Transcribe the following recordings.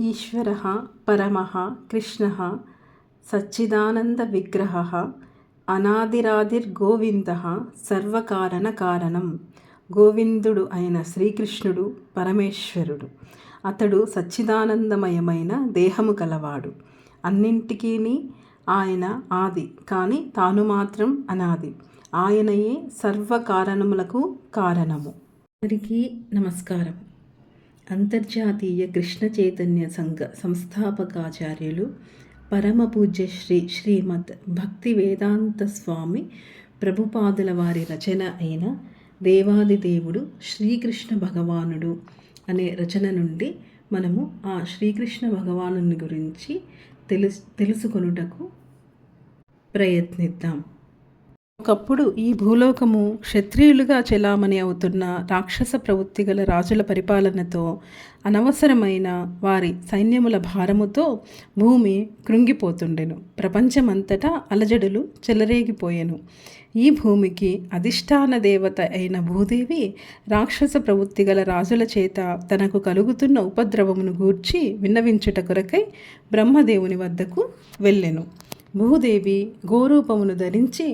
ఈశ్వరः పరమः కృష్ణः అనాదిరాదిర్గోవింద సర్వకారణ కారణం గోవిందుడు అయిన శ్రీకృష్ణుడు పరమేశ్వరుడు. అతడు సచ్చిదానందమయమైన దేహము కలవాడు. అన్నింటికీ ఆయన ఆది కానీ తాను మాత్రం అనాది. ఆయనయే సర్వకారణములకు కారణము. అందరికీ నమస్కారం. అంతర్జాతీయ కృష్ణ చైతన్య సంఘ సంస్థాపకాచార్యులు పరమ పూజ్య శ్రీ శ్రీమద్ భక్తి వేదాంత స్వామి ప్రభుపాదుల వారి రచన అయిన దేవాది దేవుడు శ్రీకృష్ణ భగవానుడు అనే రచన నుండి మనము ఆ శ్రీకృష్ణ భగవానుని గురించి తెలుసు తెలుసుకొనుటకు ప్రయత్నిద్దాం. ఒకప్పుడు ఈ భూలోకము క్షత్రియులుగా చెలామణి అవుతున్న రాక్షస ప్రవృత్తి గల రాజుల పరిపాలనతో అనవసరమైన వారి సైన్యముల భారముతో భూమి కృంగిపోతుండెను. ప్రపంచమంతటా అలజడులు చెలరేగిపోయెను. ఈ భూమికి అధిష్టాన దేవత అయిన భూదేవి రాక్షస ప్రవృత్తి గల రాజుల చేత తనకు కలుగుతున్న ఉపద్రవమును గూర్చి విన్నవించుట కొరకై బ్రహ్మదేవుని వద్దకు వెళ్ళెను. భూదేవి గోరూపమును ధరించి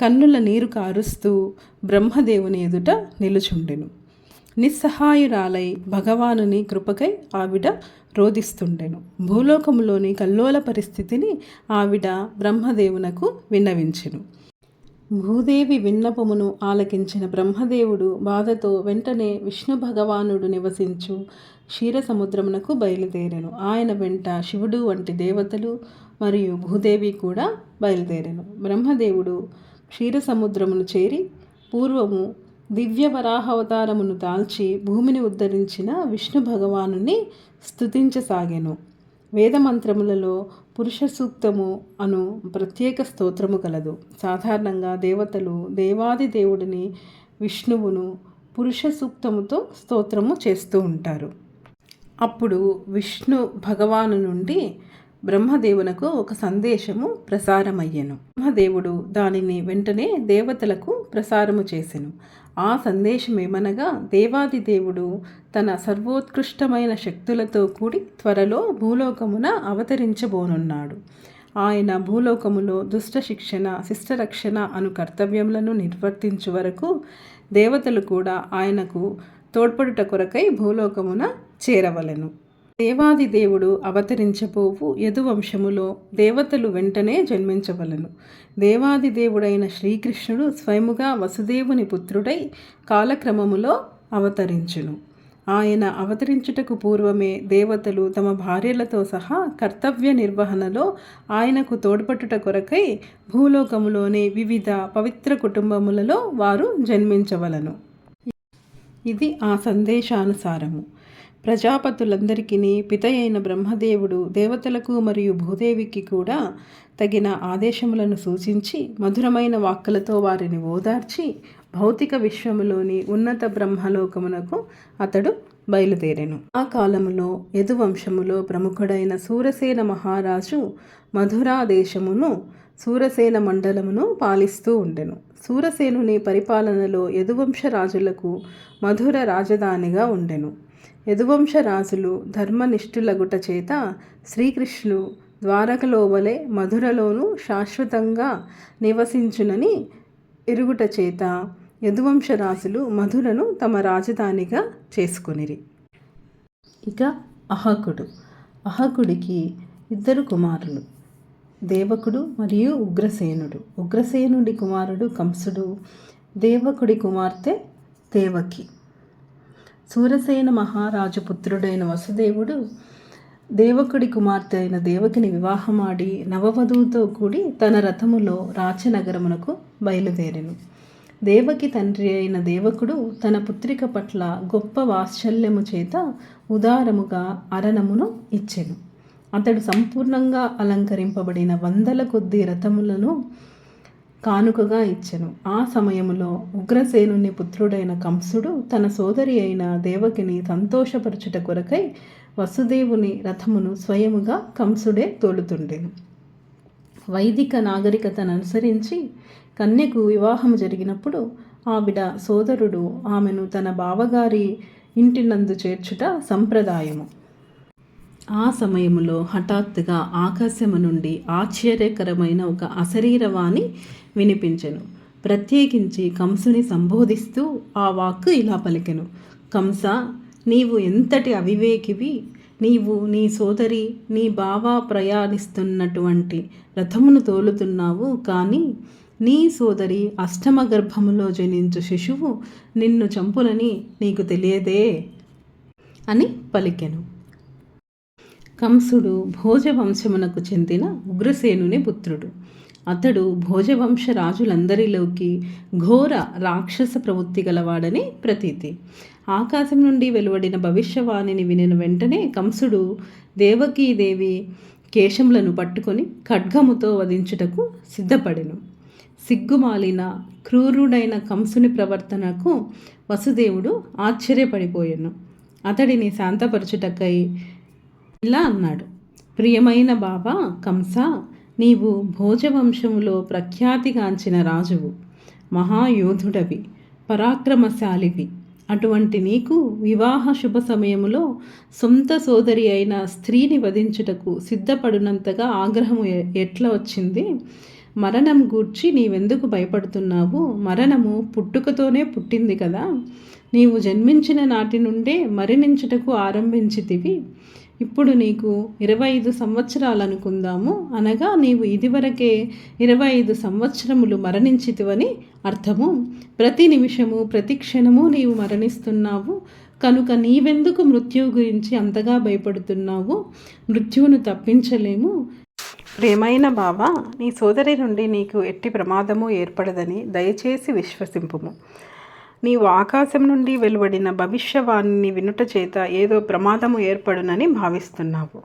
కన్నుల నీరు కారుస్తూ బ్రహ్మదేవుని ఎదుట నిలుచుండెను. నిస్సహాయురాలై భగవానుని కృపకై ఆవిడ రోధిస్తుండెను. భూలోకములోని కల్లోల పరిస్థితిని ఆవిడ బ్రహ్మదేవునకు విన్నవించెను. భూదేవి విన్నపమును ఆలకించిన బ్రహ్మదేవుడు బాధతో వెంటనే విష్ణు భగవానుడు నివసించు క్షీరసముద్రమునకు బయలుదేరెను. ఆయన వెంట శివుడు వంటి దేవతలు మరియు భూదేవి కూడా బయలుదేరెను. బ్రహ్మదేవుడు క్షీరసముద్రమును చేరి పూర్వము దివ్య వరాహవతారమును దాల్చి భూమిని ఉద్ధరించిన విష్ణు భగవానుని స్థుతించసాగాను వేదమంత్రములలో పురుష సూక్తము అను ప్రత్యేక స్తోత్రము కలదు సాధారణంగా దేవతలు దేవాది దేవుడిని విష్ణువును పురుష సూక్తముతో స్తోత్రము చేస్తూ ఉంటారు. అప్పుడు విష్ణు భగవాను నుండి బ్రహ్మదేవునకు ఒక సందేశము ప్రసారమయ్యెను. బ్రహ్మదేవుడు దానిని వెంటనే దేవతలకు ప్రసారము చేసెను. ఆ సందేశమేమనగా దేవాది దేవుడు తన సర్వోత్కృష్టమైన శక్తులతో కూడి త్వరలో భూలోకమున అవతరించబోనున్నాడు. ఆయన భూలోకములో దుష్ట శిక్షణ శిష్టరక్షణ అను కర్తవ్యములను నిర్వర్తించు వరకు దేవతలు కూడా ఆయనకు తోడ్పడుట కొరకై భూలోకమున చేరవలెను. దేవాది దేవుడు అవతరించబోవు యదువంశములో దేవతలు వెంటనే జన్మించవలను. దేవాది దేవుడైన శ్రీకృష్ణుడు స్వయముగా వసుదేవుని పుత్రుడై కాలక్రమములో అవతరించును. ఆయన అవతరించుటకు పూర్వమే దేవతలు తమ భార్యలతో సహా కర్తవ్య నిర్వహణలో ఆయనకు తోడ్పట్టుట కొరకై భూలోకములోని వివిధ పవిత్ర కుటుంబములలో వారు జన్మించవలను. ఇది ఆ సందేశానుసారము. ప్రజాపతులందరికీ పిత అయిన బ్రహ్మదేవుడు దేవతలకు మరియు భూదేవికి కూడా తగిన ఆదేశములను సూచించి మధురమైన వాక్కులతో వారిని ఓదార్చి భౌతిక విశ్వములోని ఉన్నత బ్రహ్మలోకమునకు అతడు బయలుదేరెను. ఆ కాలములో యదువంశములో ప్రముఖుడైన సూరసేన మహారాజు మధురా దేశమును సూరసేన మండలమును పాలిస్తూ ఉండెను. సూరసేనుని పరిపాలనలో యదువంశ రాజులకు మధుర రాజధానిగా ఉండెను. యదువంశరాజులు ధర్మనిష్ఠులగుట చేత శ్రీకృష్ణుడు ద్వారకలోవలే మధురలోను శాశ్వతంగా నివసించునని ఇరుగుట చేత యదువంశరాజులు మధురను తమ రాజధానిగా చేసుకొనిరి. ఇక అహకుడు. అహకుడికి ఇద్దరు కుమారులు. దేవకుడు మరియు ఉగ్రసేనుడు. ఉగ్రసేనుడి కుమారుడు కంసుడు. దేవకుడి కుమార్తె దేవకి. సూరసేన మహారాజు పుత్రుడైన వసుదేవుడు దేవకుడి కుమార్తె అయిన దేవకిని వివాహమాడి నవవధువుతో కూడి తన రథములో రాచనగరమునకు బయలుదేరెను. దేవకి తండ్రి అయిన దేవకుడు తన పుత్రిక పట్ల గొప్ప వాత్సల్యము చేత ఉదారముగా అరణమును ఇచ్చెను. అతడు సంపూర్ణంగా అలంకరింపబడిన వందల కొద్ది రథములను కానుకగా ఇచ్చెను. ఆ సమయంలో ఉగ్రసేనుని పుత్రుడైన కంసుడు తన సోదరి అయిన దేవకిని సంతోషపరచుట కొరకై వసుదేవుని రథమును స్వయముగా కంసుడే తోలుతుండెను. వైదిక నాగరికతను అనుసరించి కన్యకు వివాహం జరిగినప్పుడు ఆవిడ సోదరుడు ఆమెను తన బావగారి ఇంటినందు చేర్చుట సంప్రదాయము. ఆ సమయంలో హఠాత్తుగా ఆకాశము నుండి ఆశ్చర్యకరమైన ఒక అశరీరవాణి వినిపించెను. ప్రత్యేకించి కంసుని సంబోధిస్తూ ఆ వాక్కు ఇలా పలికెను. కంస నీవు ఎంతటి అవివేకివి? నీవు నీ సోదరి నీ బావ ప్రయాణిస్తున్నటువంటి రథమును తోలుతున్నావు కానీ నీ సోదరి అష్టమ గర్భములో జనించు శిశువు నిన్ను చంపులని నీకు తెలియదే అని పలికెను. కంసుడు భోజవంశమునకు చెందిన ఉగ్రసేనుని పుత్రుడు. అతడు భోజవంశ రాజులందరిలోకి ఘోర రాక్షస ప్రవృత్తి గలవాడని ప్రతీతి. ఆకాశం నుండి వెలువడిన భవిష్యవాణిని వినిన వెంటనే కంసుడు దేవకీదేవి కేశములను పట్టుకొని ఖడ్గముతో వధించుటకు సిద్ధపడెను. సిగ్గుమాలిన క్రూరుడైన కంసుని ప్రవర్తనకు వసుదేవుడు ఆశ్చర్యపడిపోయాను. అతడిని శాంతపరచుటకై ఇలా అన్నాడు. ప్రియమైన బాబా కంస నీవు భోజవంశములో ప్రఖ్యాతిగాంచిన రాజువు మహాయోధుడవి పరాక్రమశాలివి. అటువంటి నీకు వివాహ శుభ సమయములో సొంత సోదరి అయిన స్త్రీని వధించుటకు సిద్ధపడినంతగా ఆగ్రహము ఎట్లా వచ్చింది? మరణం గూర్చి నీవెందుకు భయపడుతున్నావు? మరణము పుట్టుకతోనే పుట్టింది కదా. నీవు జన్మించిన నాటి నుండే మరణించుటకు ఆరంభించితివి. ఇప్పుడు నీకు ఇరవై ఐదు సంవత్సరాలు అనుకుందాము అనగా నీవు ఇదివరకే ఇరవై ఐదు సంవత్సరములు మరణించితివని అర్థము. ప్రతి నిమిషము ప్రతి క్షణము నీవు మరణిస్తున్నావు. కనుక నీవెందుకు మృత్యువు గురించి అంతగా భయపడుతున్నావు? మృత్యువును తప్పించలేము. ప్రేమైన బావా నీ సోదరి నుండి నీకు ఎట్టి ప్రమాదము ఏర్పడదని దయచేసి విశ్వసింపుము. నీవు ఆకాశం నుండి వెలువడిన భవిష్యవాణిని వినుట చేత ఏదో ప్రమాదము ఏర్పడునని భావిస్తున్నావు.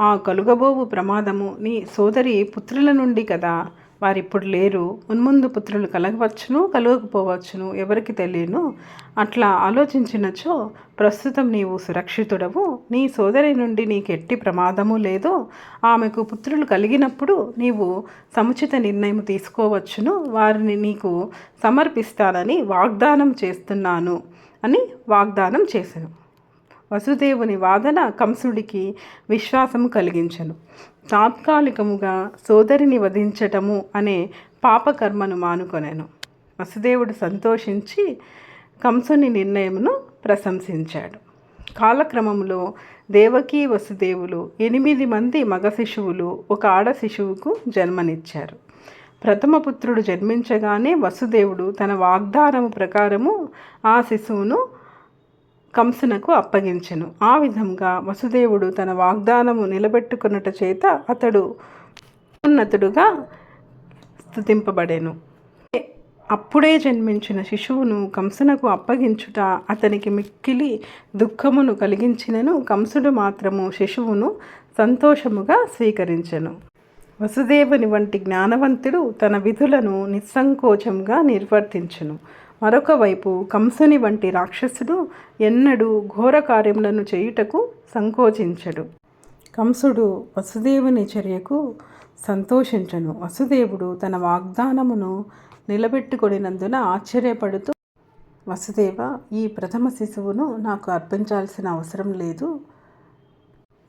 ఆ కలుగబోవు ప్రమాదము నీ సోదరి పుత్రుల నుండి కదా. వారిప్పుడు లేరు. మున్ముందు పుత్రులు కలగవచ్చును కలగకపోవచ్చును ఎవరికి తెలియను? అట్లా ఆలోచించినచో ప్రస్తుతం నీవు సురక్షితుడవు. నీ సోదరి నుండి నీకు ఎట్టి ప్రమాదము లేదో. ఆమెకు పుత్రులు కలిగినప్పుడు నీవు సముచిత నిర్ణయం తీసుకోవచ్చును. వారిని నీకు సమర్పిస్తానని వాగ్దానం చేస్తున్నాను అని వాగ్దానం చేశాను వసుదేవుని వాదన కంసుడికి విశ్వాసము కలిగించను. తాత్కాలికముగా సోదరిని వధించటము అనే పాపకర్మను మానుకొనెను. వసుదేవుడు సంతోషించి కంసుని నిర్ణయమును ప్రశంసించాడు. కాలక్రమంలో దేవకీ వసుదేవులు ఎనిమిది మంది మగ శిశువులు ఒక ఆడ శిశువుకు జన్మనిచ్చారు. ప్రథమ పుత్రుడు జన్మించగానే వసుదేవుడు తన వాగ్దానము ప్రకారము ఆ శిశువును కంసునకు అప్పగించెను. ఆ విధంగా వసుదేవుడు తన వాగ్దానము నిలబెట్టుకున్నట చేత అతడు ఉన్నతుడుగా స్థుతింపబడెను. అప్పుడే జన్మించిన శిశువును కంసునకు అప్పగించుట అతనికి మిక్కిలి దుఃఖమును కలిగించినను. కంసుడు మాత్రము శిశువును సంతోషముగా స్వీకరించెను. వసుదేవుని వంటి జ్ఞానవంతుడు తన విధులను నిస్సంకోచంగా నిర్వర్తించును. మరొక వైపు కంసుని వంటి రాక్షసుడు ఎన్నడూ ఘోర కార్యములను చేయుటకు సంకోచించడు. కంసుడు వసుదేవుని చర్యకు సంతోషించను. వసుదేవుడు తన వాగ్దానమును నిలబెట్టుకొనినందున ఆశ్చర్యపడుతూ వసుదేవ ఈ ప్రథమ శిశువును నాకు అర్పించాల్సిన అవసరం లేదు.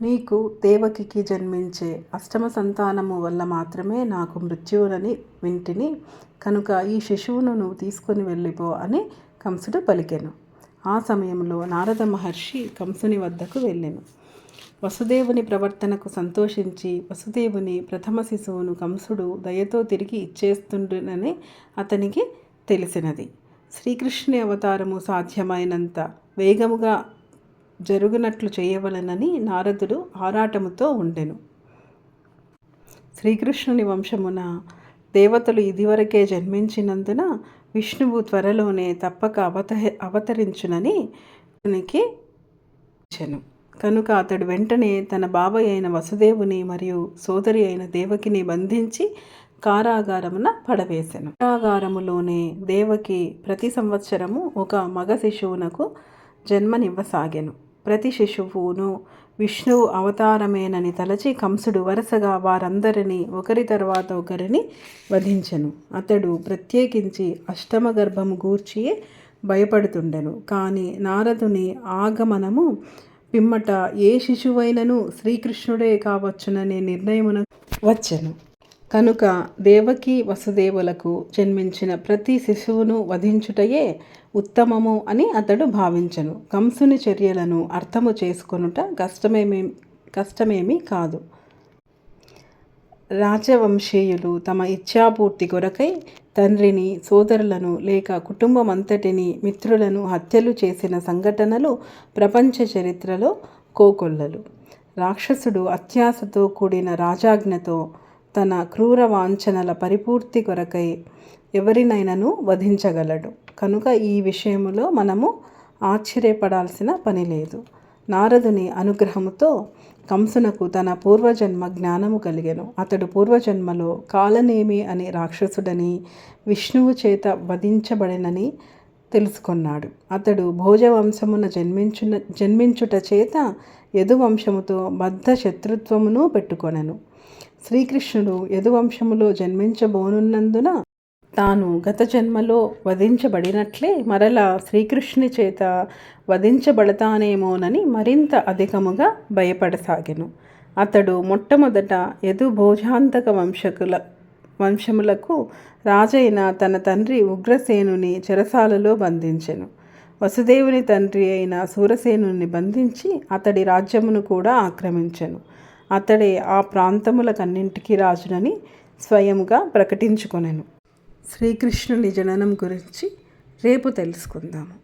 నీకు దేవకికి జన్మించే అష్టమ సంతానము వల్ల మాత్రమే నాకు మృత్యువునని వింటిని కనుక ఈ శిశువును నువ్వు తీసుకొని వెళ్ళిపో అని కంసుడు పలికెను. ఆ సమయంలో నారద మహర్షి కంసుని వద్దకు వెళ్ళెను. వసుదేవుని ప్రవర్తనకు సంతోషించి వసుదేవుని ప్రథమ శిశువును కంసుడు దయతో తిరిగి ఇచ్చేస్తుండనని అతనికి తెలిసినది. శ్రీకృష్ణుని అవతారము సాధ్యమైనంత వేగముగా జరుగునట్లు చేయవలనని నారదుడు ఆరాటముతో ఉండెను. శ్రీకృష్ణుని వంశమున దేవతలు ఇదివరకే జన్మించినందున విష్ణువు త్వరలోనే తప్పక అవత అవతరించునని అతనికి కనుక అతడు వెంటనే తన బాబాయ్ అయిన వసుదేవుని మరియు సోదరి అయిన దేవకిని బంధించి కారాగారమున పడవేశాను కారాగారములోనే దేవకి ప్రతి సంవత్సరము ఒక మగ శిశువునకు జన్మనివ్వసాగెను. ప్రతి శిశువును విష్ణువు అవతారమేనని తలచి కంసుడు వరుసగా వారందరినీ ఒకరి తర్వాత ఒకరిని వధించెను. అతడు ప్రత్యేకించి అష్టమ గర్భము గూర్చియే భయపడుతుండెను. కానీ నారదుని ఆగమనము పిమ్మట ఏ శిశువైనను శ్రీకృష్ణుడే కావచ్చుననే నిర్ణయమున వచ్చెను. కనుక దేవకి వసుదేవులకు జన్మించిన ప్రతి శిశువును వధించుటయే ఉత్తమము అని అతడు భావించను. కంసుని చర్యలను అర్థము చేసుకొనుట కష్టమేమే కష్టమేమీ కాదు. రాజవంశీయులు తమ ఇచ్ఛాపూర్తి కొరకై తండ్రిని సోదరులను లేక కుటుంబం అంతటిని మిత్రులను హత్యలు చేసిన సంఘటనలు ప్రపంచ చరిత్రలో కోకొల్లలు. రాక్షసుడు అత్యాశతో కూడిన రాజాజ్ఞతో తన క్రూర వాంఛనల పరిపూర్తి కొరకై ఎవరినైనాను వధించగలడు. కనుక ఈ విషయములో మనము ఆశ్చర్యపడాల్సిన పని లేదు. నారదుని అనుగ్రహముతో కంసునకు తన పూర్వజన్మ జ్ఞానము కలిగెను. అతడు పూర్వజన్మలో కాలనేమి అనే రాక్షసుడని విష్ణువు చేత వధించబడినని తెలుసుకున్నాడు. అతడు భోజవంశమున జన్మించున జన్మించుట చేత యదువంశముతో బద్ధ శత్రుత్వమును పెట్టుకొనెను. శ్రీకృష్ణుడు యదువంశములో జన్మించబోనున్నందున తాను గత జన్మలో వధించబడినట్లే మరలా శ్రీకృష్ణుని చేత వధించబడతానేమోనని మరింత అధికముగా భయపడసాగెను. అతడు మొట్టమొదట యదు భోజాంతక వంశకుల వంశములకు రాజైన తన తండ్రి ఉగ్రసేనుని చెరసాలలో బంధించెను. వసుదేవుని తండ్రి అయిన సూరసేనుని బంధించి అతడి రాజ్యమును కూడా ఆక్రమించెను. అతడే ఆ ప్రాంతములకన్నింటికి రాజునని స్వయముగా ప్రకటించుకొనెను. శ్రీకృష్ణుని జననం గురించి రేపు తెలుసుకుందాము.